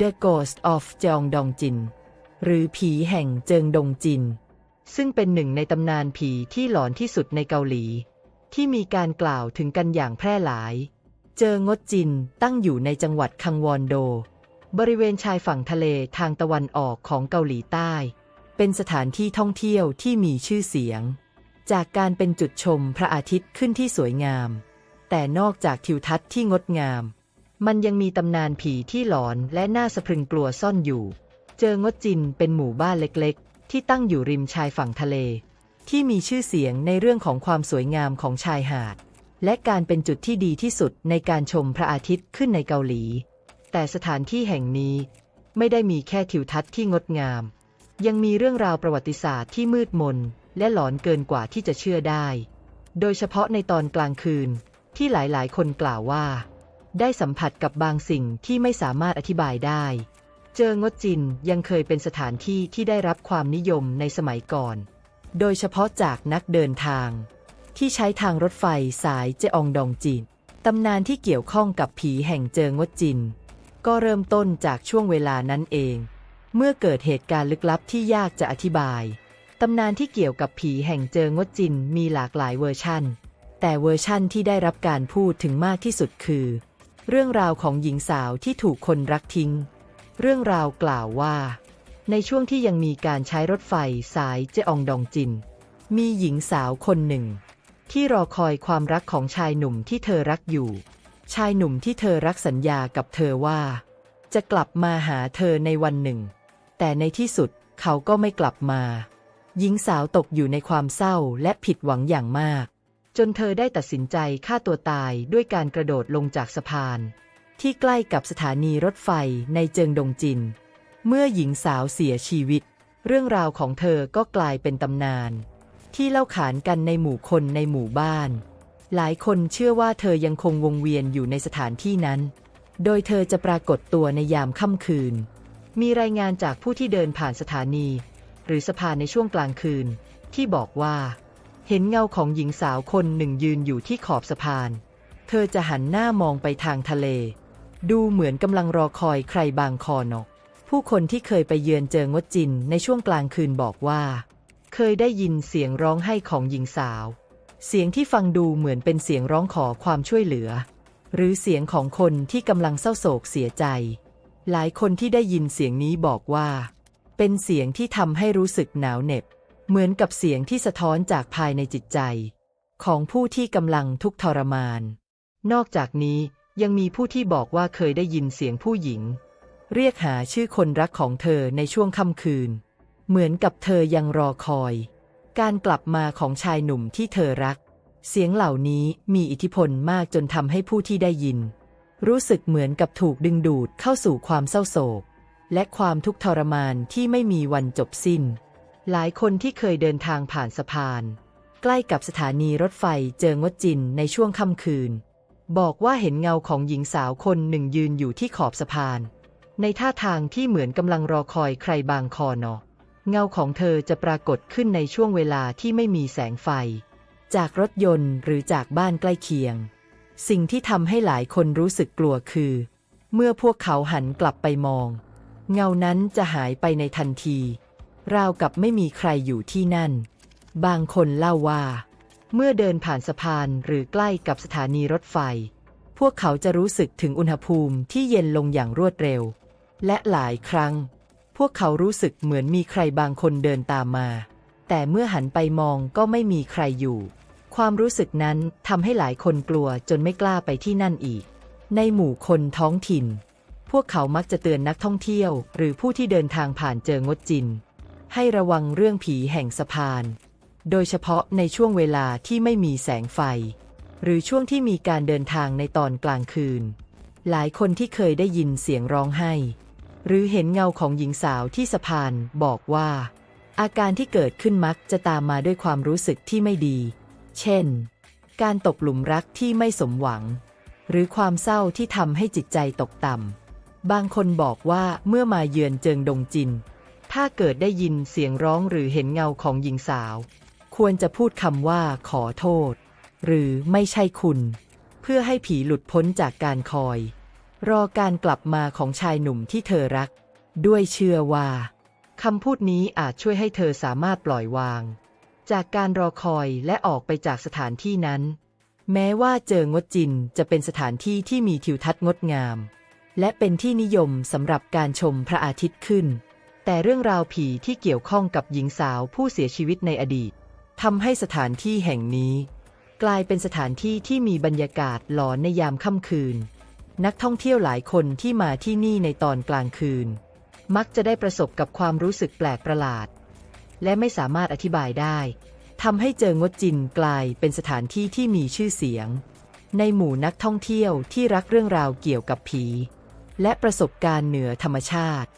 The Ghost of จองดองจิน หรือผีแห่งเจิงดงจิน ซึ่งเป็นหนึ่งในตำนานผีที่หลอนที่สุดในเกาหลี ที่มีการกล่าวถึงกันอย่างแพร่หลาย เจองดจินตั้งอยู่ในจังหวัดคังวอนโด บริเวณชายฝั่งทะเลทางตะวันออกของเกาหลีใต้ เป็นสถานที่ท่องเที่ยวที่มีชื่อเสียง จากการเป็นจุดชมพระอาทิตย์ขึ้นที่สวยงาม แต่นอกจากทิวทัศน์ที่งดงาม มันยังมีตำนานผีที่หลอนและน่าสะพรึงกลัวซ่อนอยู่ เจองดจินเป็นหมู่บ้านเล็กๆ ที่ตั้งอยู่ริมชายฝั่งทะเล ที่มีชื่อเสียงในเรื่องของความสวยงามของชายหาด และการเป็นจุดที่ดีที่สุดในการชมพระอาทิตย์ขึ้นในเกาหลี แต่สถานที่แห่งนี้ ไม่ได้มีแค่ทิวทัศน์ที่งดงาม ยังมีเรื่องราวประวัติศาสตร์ที่มืดมน และหลอนเกินกว่าที่จะเชื่อได้ โดยเฉพาะในตอนกลางคืนที่หลายๆ คนกล่าวว่า ได้สัมผัสกับบางสิ่งที่ไม่สามารถอธิบายได้ เจองดจินยังเคยเป็นสถานที่ที่ได้รับความนิยมในสมัยก่อน โดยเฉพาะจากนักเดินทาง ที่ใช้ทางรถไฟสายเจอองดองจินตำนานที่เกี่ยวข้องกับผีแห่งเจองดจิน ก็เริ่มต้นจากช่วงเวลานั้นเอง เมื่อเกิดเหตุการณ์ลึกลับที่ยากจะอธิบาย ตำนานที่เกี่ยวกับผีแห่งเจองดจินมีหลากหลายเวอร์ชั่น แต่เวอร์ชั่นที่ได้รับการพูดถึงมากที่สุดคือ เรื่องราวของหญิงสาวที่ถูกคนรักทิ้ง เรื่องราวกล่าวว่า ในช่วงที่ยังมีการใช้รถไฟสายเจอองดองจิน มีหญิงสาวคนหนึ่ง ที่รอคอยความรักของชายหนุ่มที่เธอรักอยู่ ชายหนุ่มที่เธอรักสัญญากับเธอว่า จะกลับมาหาเธอในวันหนึ่ง แต่ในที่สุดเขาก็ไม่กลับมา หญิงสาวตกอยู่ในความเศร้าและผิดหวังอย่างมาก จนเธอได้ตัดสินใจฆ่าตัวตายด้วยการกระโดดลงจากสะพาน ที่ใกล้กับสถานีรถไฟในเจิงดงจิน เมื่อหญิงสาวเสียชีวิต เรื่องราวของเธอก็กลายเป็นตำนาน ที่เล่าขานกันในหมู่คนในหมู่บ้าน หลายคนเชื่อว่าเธอยังคงวงเวียนอยู่ในสถานที่นั้น โดยเธอจะปรากฏตัวในยามค่ำคืน มีรายงานจากผู้ที่เดินผ่านสถานี หรือสะพานในช่วงกลางคืน ที่บอกว่า เห็นเงาของหญิงสาวคนหนึ่งยืนอยู่ที่ขอบสะพาน เธอจะหันหน้ามองไปทางทะเล ดูเหมือนกำลังรอคอยใครบางคอนก ผู้คนที่เคยไปเยือนเจองดจินในช่วงกลางคืนบอกว่า เคยได้ยินเสียงร้องไห้ของหญิงสาว เสียงที่ฟังดูเหมือนเป็นเสียงร้องขอความช่วยเหลือ หรือเสียงของคนที่กำลังเศร้าโศกเสียใจ หลายคนที่ได้ยินเสียงนี้บอกว่า เป็นเสียงที่ทำให้รู้สึกหนาวเหน็บ เหมือนกับเสียงที่สะท้อนจากภายในจิตใจ ของผู้ที่กำลังทุกข์ทรมาน นอกจากนี้ยังมีผู้ที่บอกว่าเคยได้ยินเสียงผู้หญิง เรียกหาชื่อคนรักของเธอในช่วงค่ำคืน เหมือนกับเธอยังรอคอย การกลับมาของชายหนุ่มที่เธอรัก เสียงเหล่านี้มีอิทธิพลมากจนทำให้ผู้ที่ได้ยิน รู้สึกเหมือนกับถูกดึงดูดเข้าสู่ความเศร้าโศก และความทุกข์ทรมานที่ไม่มีวันจบสิ้น หลายคนที่เคยเดินทางผ่านสะพาน ใกล้กับสถานีรถไฟเจิงวดจินในช่วงค่ำคืน บอกว่าเห็นเงาของหญิงสาวคนหนึ่งยืนอยู่ที่ขอบสะพาน ในท่าทางที่เหมือนกำลังรอคอยใครบางคอนอเงาของเธอจะปรากฏขึ้นในช่วงเวลาที่ไม่มีแสงไฟ จากรถยนต์หรือจากบ้านใกล้เคียง สิ่งที่ทำให้หลายคนรู้สึกกลัวคือ เมื่อพวกเขาหันกลับไปมอง เงานั้นจะหายไปในทันที ราวกับไม่มีใครอยู่ที่นั่น บางคนเล่าว่า เมื่อเดินผ่านสะพานหรือใกล้กับสถานีรถไฟ พวกเขาจะรู้สึกถึงอุณหภูมิที่เย็นลงอย่างรวดเร็ว และหลายครั้ง พวกเขารู้สึกเหมือนมีใครบางคนเดินตามมา แต่เมื่อหันไปมองก็ไม่มีใครอยู่ ความรู้สึกนั้นทำให้หลายคนกลัวจนไม่กล้าไปที่นั่นอีก ในหมู่คนท้องถิ่น พวกเขามักจะเตือนนักท่องเที่ยว หรือผู้ที่เดินทางผ่านเจองดจิน ให้ระวังเรื่องผีแห่งสะพาน โดยเฉพาะในช่วงเวลาที่ไม่มีแสงไฟ หรือช่วงที่มีการเดินทางในตอนกลางคืน หลายคนที่เคยได้ยินเสียงร้องไห้ หรือเห็นเงาของหญิงสาวที่สะพานบอกว่า อาการที่เกิดขึ้นมักจะตามมาด้วยความรู้สึกที่ไม่ดี เช่น การตกหลุมรักที่ไม่สมหวัง หรือความเศร้าที่ทำให้จิตใจตกต่ำบางคนบอกว่าเมื่อมาเยือนเจิงดงจิน ถ้าเกิดได้ยินเสียงร้องหรือเห็นเงาของหญิงสาว ควรจะพูดคำว่าขอโทษ หรือไม่ใช่คุณ เพื่อให้ผีหลุดพ้นจากการคอย รอการกลับมาของชายหนุ่มที่เธอรัก ด้วยเชื่อว่าคำพูดนี้อาจช่วยให้เธอสามารถปล่อยวาง จากการรอคอยและออกไปจากสถานที่นั้น แม้ว่าเจองดจินจะเป็นสถานที่ที่มีทิวทัศน์งดงาม และเป็นที่นิยมสำหรับการชมพระอาทิตย์ขึ้น แต่เรื่องราวผีที่เกี่ยวข้องกับหญิงสาวผู้เสียชีวิตในอดีตทำให้สถานที่แห่งนี้ กลายเป็นสถานที่ที่มีบรรยากาศหลอนในยามค่ำคืน นักท่องเที่ยวหลายคนที่มาที่นี่ในตอนกลางคืน มักจะได้ประสบกับความรู้สึกแปลกประหลาด และไม่สามารถอธิบายได้ทำให้เจองดจินกลายเป็นสถานที่ที่มีชื่อเสียง ในหมู่นักท่องเที่ยวที่รักเรื่องราวเกี่ยวกับผี และประสบการณ์เหนือธรรมชาติ